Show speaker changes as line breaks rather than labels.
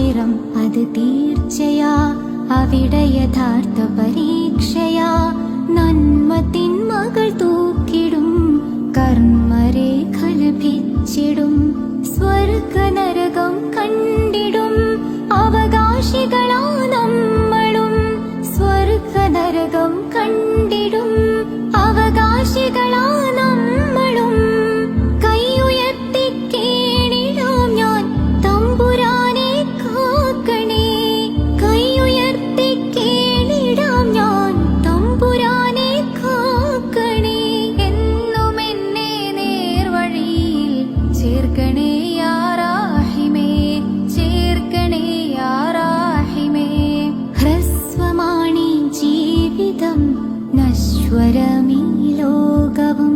ആഹിറം അത് തീർച്ചയാ. അവിടെ യഥാർത്ഥ പരീക്ഷയാ. നന്മ മകൾ തൂക്കിടും. കർമ്മരേഖ ലഭിച്ചിടും. സ്വർഗ നരകം ഈശ്വരമീ ലോകവും